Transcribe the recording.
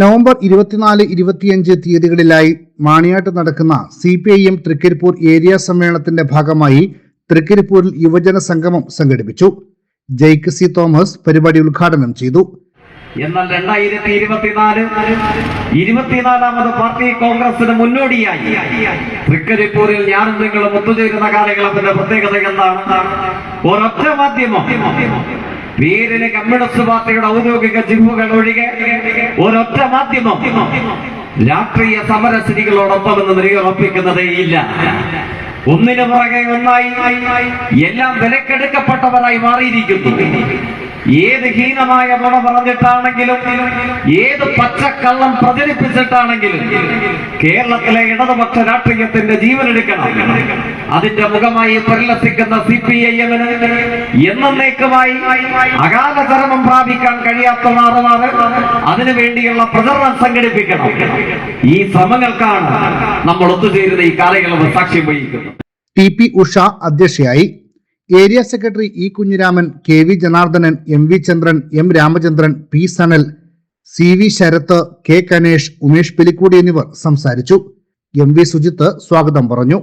November ഇരുപത്തിനാല് ഇരുപത്തിയഞ്ച് തീയതികളിലായി മാണിയാട്ട് നടക്കുന്ന C P I M Trikaripur area സമ്മേളനത്തിന്റെ ഭാഗമായി തൃക്കരിപ്പൂരിൽ യുവജന സംഗമം സംഘടിപ്പിച്ചു. ജയ്ക്ക് സി തോമസ് പരിപാടി ഉദ്ഘാടനം ചെയ്തു. എന്നാൽ രണ്ടായിരത്തി ഇരുപത്തിനാല് ഇരുപത്തിനാലാമത് പാർട്ടി കോൺഗ്രസിന് മുന്നോടിയായി. തൃക്കരിപ്പൂരിൽ ഞാനും നിങ്ങളും ഒത്തുചേരുന്ന കാലയളവിന്റെ പ്രത്യേകത എന്താണ്? ഒരൊറ്റ മാധ്യമം പേരിന് കമ്മ്യൂണിസ്റ്റ് പാർട്ടിയുടെ ഔദ്യോഗിക ജിമ്മുകൾ ഒഴികെ ഒരൊറ്റ മാധ്യമം രാഷ്ട്രീയ സമരസ്ഥിതികളോടൊപ്പം എന്ന് നിലയുറപ്പിക്കുന്നതേയില്ല ഒന്നിനു പുറകെ ഒന്നായി എല്ലാം വിലക്കെടുക്കപ്പെട്ടവരായി മാറിയിരിക്കുന്നു. ഏത് ഹീനമായ നുണ പറഞ്ഞിട്ടാണെങ്കിലും ഏത് പച്ചക്കള്ളം പ്രചരിപ്പിച്ചിട്ടാണെങ്കിലും കേരളത്തിലെ ഇടതുപക്ഷ രാഷ്ട്രീയത്തിന്റെ ജീവനെടുക്കണം അതിന്റെ മുഖമായി പരിലസിക്കുന്ന സി പി ഐ എമ്മിന് എന്നേക്കുമായി അകാല ചരമം പ്രാപിക്കാൻ കഴിയാത്ത മാറുമാറ് അതിനുവേണ്ടിയുള്ള പ്രചരണം സംഘടിപ്പിക്കണം. ഈ ശ്രമങ്ങൾക്കാണ് നമ്മൾ ഒത്തുചേരുന്ന ഈ കാലയളവ് സാക്ഷ്യം വഹിക്കുന്നത്. ടി പി ഉഷ അധ്യക്ഷയായി area secretary E Kunhiraman K V Janardhanan M V Chandran M Ramachandran P Sanal C V Sarath K Kanesh Umesh Pilikkodi എന്നിവർ സംസാരിച്ചു. എം വി സുജിത്ത് സ്വാഗതം പറഞ്ഞു.